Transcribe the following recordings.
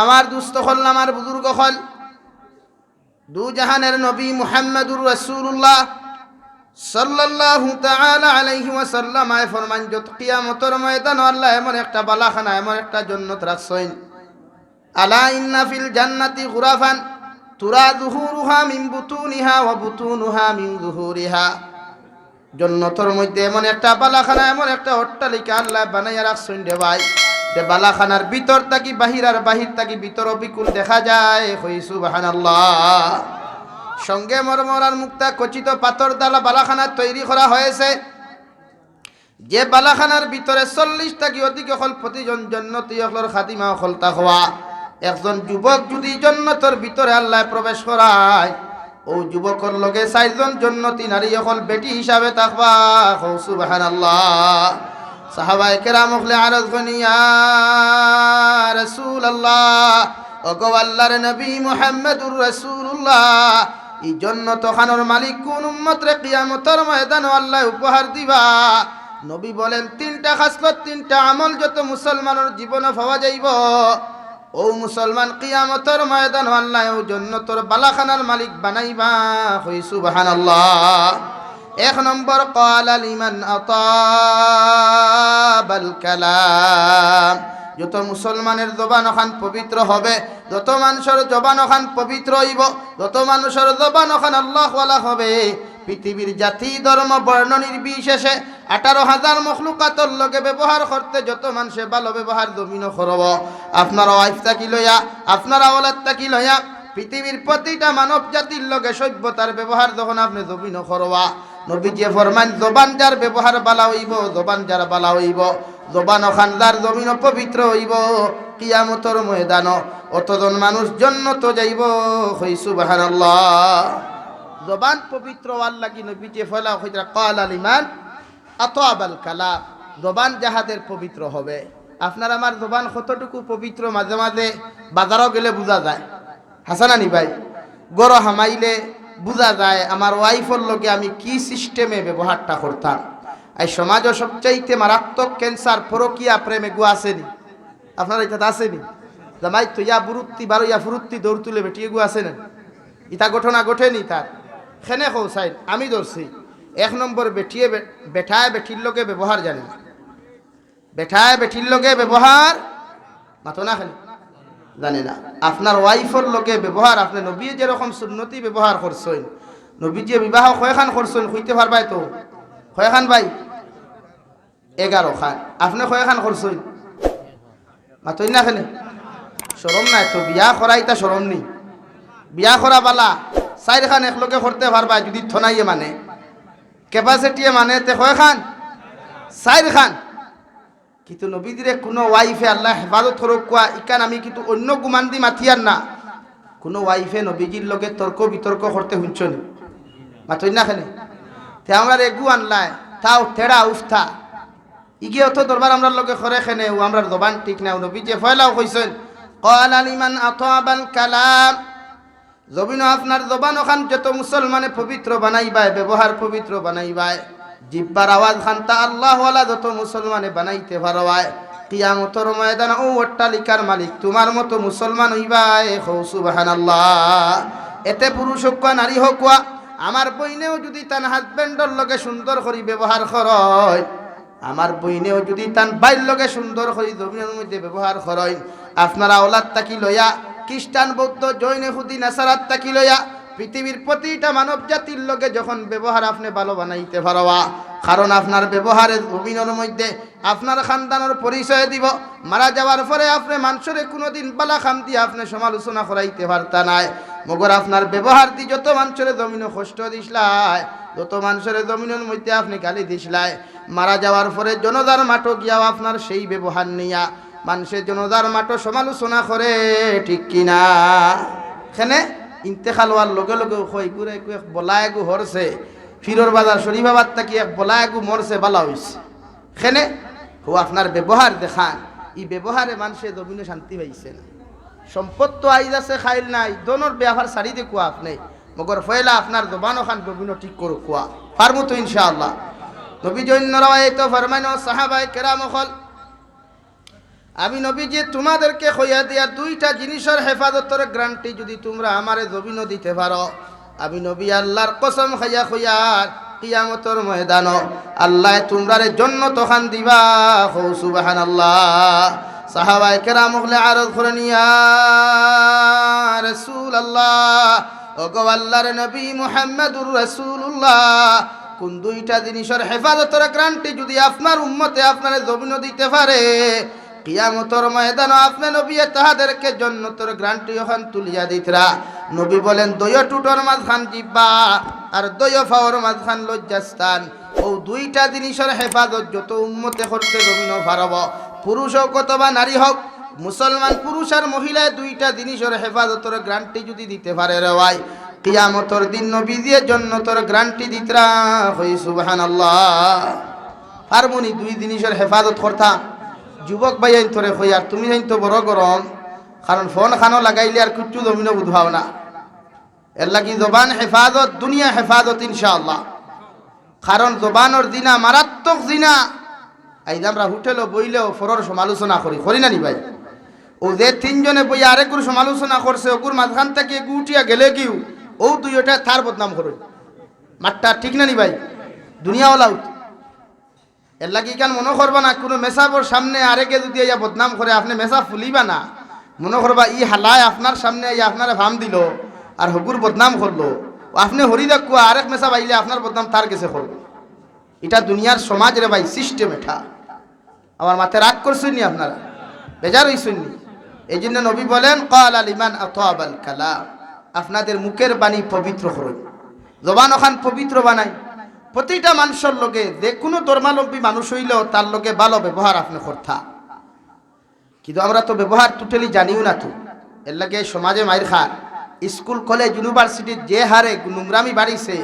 আমার দুস্থ হল, আমার বুজুর্গ হল। দু জাহানের নবী মুহাম্মদুর রাসূলুল্লাহ সাল্লাল্লাহু তাআলা আলাইহি ওয়াসাল্লাম আয় ফরমান, যত কিয়ামতের ময়দান, আল্লাহ এমন একটা বালাখানা, এমন একটা জান্নাত রাখছেন। আলা ইন্না ফিল জান্নাতি গুরাফান তুরা যুহুরুহা মিন বুতুনিহা ওয়া বুতুনুহা মিন যুহুরিহা জন্নতর মধ্যে এমন একটা বালাখানা, এমন একটা অট্টালিকা আল্লাহ বানাইয়া রাখছেন রে ভাই। যে বালাখানার ভিতর থাকি, বাহির আর বাহির থাকি, ভিতর অবিকুল দেখা যায়। হই সুবহানাল্লাহ। সঙ্গে মরমরার মুক্তা কচিত পাথর দালা বালাখানা তৈরি করা হয়েছে। যে বালাখানার ভিতরে চল্লিশ থাকি অধিক হল প্রতিজন জন্নতি হলর খাতিমা হলতা হওয়া একজন যুবক যদি জন্নতর ভিতরে আল্লাহ প্রবেশ করায়, ও যুবকর লগে চারজন জন্নতি নারী হল বেটি হিসাবে থাকবা হৌ সুবাহান আল্লাহ সাহাবাই কেরাম হলে আরজ গনিয়া রসুল আল্লাহ নবী মুহাম্মদুর রসুল্লাহ এই জন্য তখানোর মালিক কোন উম্মত রে কিয়ামতর ময়দান আল্লাহ উপহার দিবা। নবী বলেন, তিনটা খাসলত, তিনটা আমল যত মুসলমানের জীবনে পাওয়া যাইব। ও মুসলমান, কিয়ামতর ময়দান আল্লাহ ও জন্য তোর বালাখানার মালিক বানাইবা। হই সুবহানাল্লাহ। এক নম্বর কলাল ইমান আতাবাল কালাম। যত মুসলমানের জবান ওখান পবিত্র হবে, যত মানুষের জবান ওখান পবিত্র হইব, যত মানুষের জবান ওখান আল্লাহওয়ালা হবে। পৃথিবীর জাতি, ধর্ম, বর্ণ নির্বিশেষে আঠারো হাজার মখলুকাতর লগে ব্যবহার করতে যত মানুষে ভালো ব্যবহার জমিন করব। আপনারা ওয়াইফ থাকি লইয়া, আপনারা ওলাদ থাকি লইয়া, পৃথিবীর প্রতিটা মানব জাতির লগে সভ্যতার ব্যবহার যখন আপনি জমিন করবা। নবীজি ফরমান জবান যার ব্যবহার বালা হইব, জবান যার বালা হইব, জবান খানদার জমিন পবিত্র হইব, কিয়ামতর ময়দান, অতজন মানুষ জন্য তো যাইব হইসু বাহানাল্লাহ জবান পবিত্র আল্লাহ লাগি নবীজি ফলা হইতা কাল আলিমান আত আবাল কালা জবান যাহাদের পবিত্র হবে। আপনার আমার জবান কতটুকু পবিত্র মাঝে মাঝে বাজারও গেলে বোঝা যায়। হাসানানি ভাই গড় হামাইলে বোঝা যায়, আমার ওয়াইফর লগে আমি কি সিস্টেমে ব্যবহারটা করতাম? এই সমাজও সবচাইতে মারাত্মক ক্যান্সার পরকিয়া প্রেমে গু আসেনি। আপনার এটা আসেনি? জামাই তো ইয়া বুরুত্তি, বারো ইয়া ফুরুত্তি, দৌড় তুলে বেটিয়ে গু আসে না। ইটা ঘটনা ঘটেনি তার। খেনে কৌ সাইড আমি ধরছি, এক নম্বর বেটিয়ে বেঠায় বেঠির লগে ব্যবহার জানে না। বেঠায় বেঠির লগে ব্যবহার মাতো না খালি। জানে না। আপনার ওয়াইফর লগে ব্যবহার আপনি নবী যেরকম সুন্নতি ব্যবহার করছেন নবী যে বিবাহ কয়খান করছেন হইতে পারবাই তো? কয়খান ভাই? এগারো খান। আপনি কয়খান করছেন মাতই না খালি সরম নাই তো, বিয়া করা ইতা সরম নি। বিয়া করা বালা চাইর খান একলগে করতে পারবা যদি থনাইয়ে মানে। ক্যাপাসিটিয়ে মানে তে কয়খান? চাইর খান কিন্তু নবীদের কোনো ওয়াইফে আল্লাহ হেফাজত হরক কোয়া, ইকান আমি কিন্তু অন্য গুমান দি মাতিয়ার না। কোনো ওয়াইফে নবীজির লগে তর্ক বিতর্ক করতে শুনছন মাতই না খেলে? তে আমরা রেগু আনলায়, তাও টেড়া উফতা ইগে অথ দরবার আমরা লগে খরে খেনে, ও আমরা দবান ঠিক না নবী যে ফয়লাও কইছেন, কল আলিমান আতাবাল কালাম। জবিন আপনার দবান ওখান যত মুসলমানে পবিত্র বানাইবায়, ব্যবহার পবিত্র বানাইবায়। জিব্বার আওয়াজ খান্তা আল্লাহ যত মুসলমানে বানাইতে পারবায় কিয়ামতর ময়দান ও অট্টালিকার মালিক তোমার মতো মুসলমান হইবায় হৌ, সুবহানাল্লাহ। এতে পুরুষ হোক নারী হোক আমার বইনেও যদি তার হাজবেন্ডর লগে সুন্দর করে ব্যবহার করয় আমার বইনেও যদি তান বাইর লগে সুন্দর করে জমিনের মধ্যে ব্যবহার করয় আপনারা ওলাদ তাকি লইয়া খ্রিস্টান, বৌদ্ধ, জৈন, হুদি নাসারাত তাকি লইয়া পৃথিবীর প্রতিটা মানব জাতির লোকে যখন ব্যবহার আপনি ভালো বানাইতে পারবা, কারণ আপনার ব্যবহারের জমিনের মধ্যে আপনার খানদানের পরিচয় দিব, মারা যাওয়ার পরে আপনি মানুষের কোনোদিন বালা খাম দিয়ে আপনি সমালোচনা করাইতে পারতা নাই। মগর আপনার ব্যবহার দি যত মানুষের জমিনে কষ্ট দিসলাই, যত মানুষের জমিনের মধ্যে আপনি গালি দিসলাই, মারা যাওয়ার পরে জনদার মাঠো গিয়াও আপনার সেই ব্যবহার নিয়া। মানুষের জনদার মাঠো সমালোচনা করে, ঠিক কিনা? এখানে ইন্তেখাল হওয়ার লগে লগে কই গুরে একু এক বলা এগু হরছে। ফিরোর বাজার শরীফাবাদ তাকি এক বলা এগু মরছে, বালা হইছে। এখানে হো, আপনার ব্যবহার দেখান। এই ব্যবহারে মানুষের জমিনে শান্তি পাইছে না। সম্পদ তো আইজ আছে, খাইল নাই। দোনোর ব্যবহার সারি দিয়ে কোয়া আপনি? মগর ফয়লা আপনার জবান ওখান বিভিন্ন ঠিক করো কোয়া। পারমু তো ইনশাআল্লাহ। নবী জৈন্যরা এই তো ফরমাইন সাহাবাই কেরাম হল আমি নবী যে তোমাদেরকে হইয়া দিয়া দুইটা জিনিসের হেফাজতের গ্রান্টি যদি তোমরা আমারে জমিন দিতে পারো। আমি নবী আল্লাহর কসম খাইয়া খুইয়ার কিয়ামতর ময়দান আল্লাহ তোমরারে জন্য তখান দিবা। হৌ সুবাহান আল্লাহ সাহাবাই কেরাম হলে আরজ করে নিয়া রসুল আল্লাহ ওগো আল্লাহর নবী মুহাম্মদুর রসুল্লাহ কোন দুইটা জিনিসের হেফাজতের গ্রান্টি যদি আপনার উম্মতে আপনার জমিন দিতে পারে কিয়ামতর ময়দান আপনি নবী, তাহাদেরকে জন্নতর গ্রান্টি ওখান তুলিয়া দিতরা। নবী বলেন, দয় টুটর মাঝখান জিব্বা আর দয় ফাওয়ার মাঝখান লজ্জাস্থান। ও দুইটা জিনিসের হেফাজত যত উম্মতে করতে জমিন ফারব। পুরুষ হোক অথবা নারী হোক, মুসলমান পুরুষ আর মহিলায় দুইটা জিনিসের হেফাজতের গ্রান্টি যদি দিতে পারে রেওয়াই কিয়ামতর দিন নবী দিয়ে জন্নতর গ্রান্টি দিতরা। হই সুবহান আল্লাহ পারমনি দুই জিনিসের হেফাজত করতাম। যুবক ভাই আইন তোরে হই আর তুমি জানি তো বড় গরম। কারণ ফোন খানো লাগাইলে আর কিচ্ছু জমিনও বুঝাও না। এর লাগি জবান হেফাজত, দুনিয়া হেফাজত, ইনশাআল্লাহ। কারণ জবানোর দিনা মারাত্মক দিনা আইজ আমরা হোটেলও বইলেও ফরর সমালোচনা করি করি না নি ভাই? ও যে তিনজনে বই আরেকুর সমালোচনা করছে ওকুর মাঝখান থেকে গুটিয়া গেলে কিউ ও দুই ওটা তার বদনাম করো মাঠটা ঠিক না নি ভাই? দুনিয়া ওলাউট এর লাগি কেন মনে করবা না, কোনো মেসাবর সামনে আরেকে যদি ইয়া বদনাম করে, আপনি মেসা ফুলিবা না। মনে করবা, ই হালায় আপনার সামনে ইয়া আপনার ভাম দিল আর হকুর বদনাম করল। আপনি হরি দেখুয়া আরেক মেসা বাইলে আপনার বদনাম তার কাছে করল এটা দুনিয়ার সমাজ রে ভাই সিস্টেম এটা। আমার মাথায় রাগ করছেন নি আপনারা? বেজার হইছেন নি? এই জন্য নবী বলেন কাল আলিমান আতাবাল কালাম। আপনাদের মুখের বাণী পবিত্র করুন। জবান ওখান পবিত্র বানাই প্রতিটা মানুষের লোকে যে কোনো ধর্মালম্বী মানুষ হইলেও তার লোকে ভালো ব্যবহার আপনি করতা। কিন্তু আমরা তো ব্যবহার টোটালি জানিও না তো। এর লাগে সমাজে মাইর খার। স্কুল, কলেজ ইউনিভার্সিটির যে হারে নোংরামি বাড়িছে,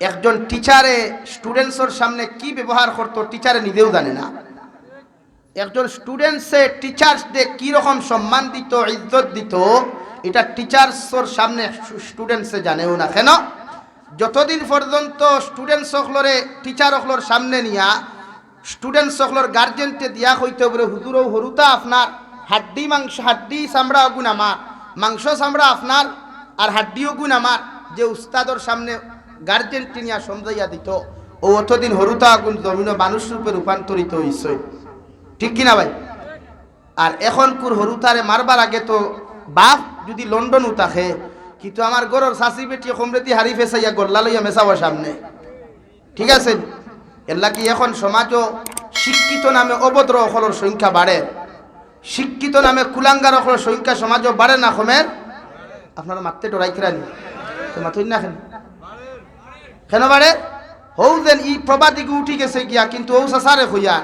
একজন টিচারে স্টুডেন্টসের সামনে কি ব্যবহার করতো টিচারে নিজেও জানে না। একজন স্টুডেন্টসে টিচার্স টিচার্সদের কীরকম সম্মান দিত, ইজ্জত দিত, এটা টিচার্সর সামনে স্টুডেন্টসে জানেও না। কেন? যতদিন পর্যন্ত স্টুডেন্ট সকলরে টিচার সকলর সামনে নিয়া স্টুডেন্ট সকলর গার্জেনকে দিয়া হইতে বলে হুজুরও হরুতা আপনার, হাড্ডি মাংস, হাড্ডি চামড়া গুণ আমার, মাংস চামড়া আপনার আর হাড্ডিও গুণ আমার, যে উস্তাদর সামনে গার্জেনকে নিয়া সমজাইয়া দিত, ও অতদিন হরুতা গুণ জমিন মানুষ রূপে রূপান্তরিত হইছে। ঠিক কিনা ভাই? আর এখন কুর হরুতারে মারবার আগে তো বাপ যদি লন্ডন উতাখে কিন্তু আমার গরর শাশি বেটি কমরেতি হারি ফেসাইয়া গল্লা লইয়া মেশাবো সামনে। ঠিক আছে? এল্লা কি এখন সমাজও শিক্ষিত নামে অভদ্র অকলর সংখ্যা বাড়ে। শিক্ষিত নামে কুলাঙ্গার অকলর সংখ্যা সমাজও বাড়ে না কমের আপনারা মারতে ডরাই খেরানি মাথুই না কেন? কেন বাড়ে? হৌ যেন ই প্রবাদিকে উঠি গেছে গিয়া, কিন্তু ও সাসারে হইয়া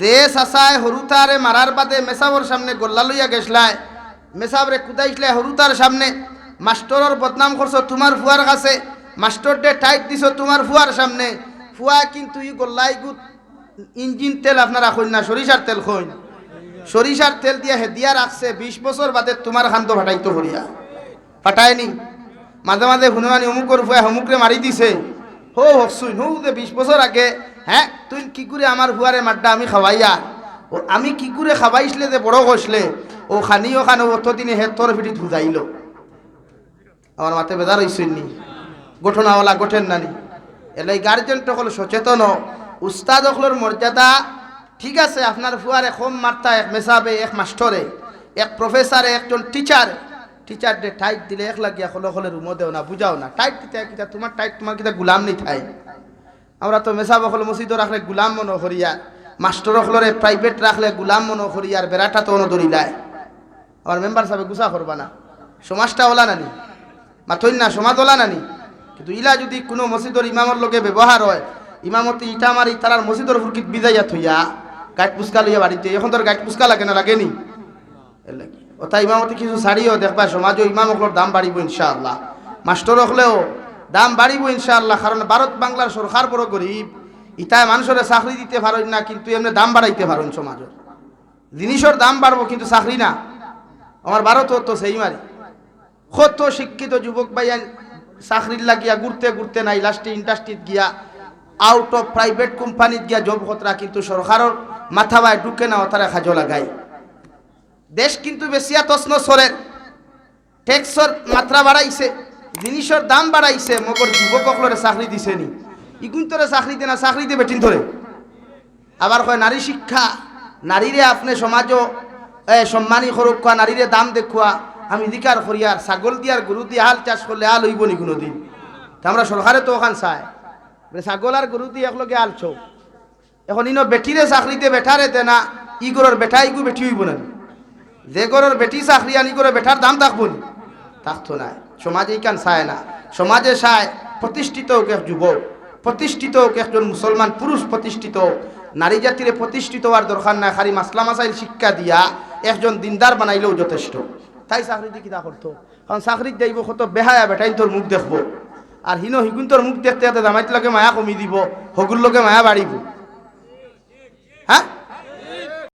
যে সাসায় হরুতারে মারার বাদে মেসাবর সামনে গোল্লা লইয়া গেছলায় মেসাবরে কুদাইছলে হরুতার সামনে। মাস্টরের বদনাম করছ তোমার ফুয়ার কাছে। মাস্টর ডে টাইট দিছো তোমার ফুয়ার সামনে। ফুয়া কিন্তু ই গোল্লাই গুত ইঞ্জিন তেল আপনারা খইন না সরিষার তেল খইন সরিষার তেল দিয়ে হেদিয়া রাখছে বিশ বছর বাদে তোমার খান্ত ফাটাইতো হরিয়া ফাটায়নি মাঝে মাঝে হুনুমানি অমুকর ফুয়া অমুকরে মারি দিছে। হো হকসুই হো যে বিশ বছর আগে হ্যাঁ তুই কি করে আমার হুয়ারে মাড্ডা আমি খাওয়াইয়া ও আমি কি করে খাওয়াইছিলে যে বড় কষলে ও খানিও খানো অতদিনে হে তোর পিঠি ধুজাইল আমার মাথে বেজার হইসই নি? গঠনাওয়ালা গঠেন নানি এলাই গার্জেন হল সচেতন উস্তাদ হকলর মর্যাদা, ঠিক আছে, আপনার ফুয়ারে কম মারতা এক মেসাবে, এক মাস্টরে, এক প্রফেসরে, একজন টিচার। টিচার ডে টাইট দিলে এক লাগিয়া হলে হলে রুমো দেও না, বুঝাও না। টাইট দিতে কিতা, তোমার টাইট, তোমার কিতা গুলাম নেই ঠাই। আমরা তো মেসাব হল মসজিদ রাখলে গুলাম মনো করিয়া মাস্টর হলরে প্রাইভেট রাখলে গুলাম মনো করিয়ার বেড়াটা তো অনো দরিলায় আমার মেম্বার সাহেব গুসা করবা না। সমাজটা ওলা নানি মাথইন না সমাজ ওলা নানি। কিন্তু ইলা যদি কোনো মসজিদর ইমামর লগে ব্যবহার হয়, ইমামতি ইটা মারি তারার মসজিদর ফুরকিত বিজাইয়া থইয়া গাইট পুস্কা লইয়া বাড়িতে এখন তোর গাইট পুস্কা লাগে না লাগেনি ওটা ইমামতি কিছু ছাড়িও দেখবা সমাজও ইমামকলোর দাম বাড়িব ইনশাআল্লাহ। মাস্টর হলেও দাম বাড়িব ইনশাআল্লাহ কারণ ভারত বাংলার সরকার বড় গরিব ইটায় মানুষের চাকরি দিতে পারেন না, কিন্তু এমনি দাম বাড়াইতে পারেন সমাজের জিনিসের দাম বাড়বো কিন্তু চাকরি না। আমার ভারত তো সেই মারি কত শিক্ষিত যুবক ভাইয়া চাকরির লাগিয়া ঘুরতে ঘুরতে নাই লাস্টে ইন্ডাস্ট্রিত গিয়া আউট অফ প্রাইভেট কোম্পানিত গিয়া জব কতরা কিন্তু সরকারের মাথা বায় ঢুকে না তারা খাজো লাগায়। দেশ কিন্তু বেশিয়া তসন সরে ট্যাক্সর মাত্রা বাড়াইছে জিনিসের দাম বাড়াইছে মগর যুবকসকলরে চাকরি দিছে নি। ইগুন তোরে চাকরি দে না চাকরি দিয়ে বেটিন ধরে। আবার কয় নারী শিক্ষা নারীরে আপনি এ, সম্মানী খোয়া নারীরে দাম দেখুয়া আমি দিকার করিয়ার ছাগল দিয়ার গরু দিয়ে হাল চাষ করলে হাল হইব নি কোনোদিন। তা আমরা সরকারে তো ওখান চায় ছাগল আর গরু দিয়ে একলগে হাল ছো এখন ইনো বেটিরে চাকরিতে বেটারে দে না ই গরর বেটা ইগু বেটি হইব না যে গরর বেটি চাকরি আনি করে বেটার দাম থাকব নি? থাকতো না সমাজে ইকান চায় না। সমাজে চায় প্রতিষ্ঠিত হোক এক যুবক প্রতিষ্ঠিত হোক একজন মুসলমান পুরুষ প্রতিষ্ঠিত হোক নারী জাতিরে প্রতিষ্ঠিত হওয়ার দরকার নাই। খালি মাসলা মাসাইল শিক্ষা দিয়া, একজন দিনদার বানাইলেও যথেষ্ট। তাই চাকরি দিয়ে কিতা করতো? কারণ চাকরিত যাইব কত বেহায়া বেটাই তোর মুখ দেখব। আর হিনো হিগুন তোর মুখ দেখতে দেখতে জামাইত লগে মায়া কমি দিব হগুর লগে মায়া বাড়িব হ্যাঁ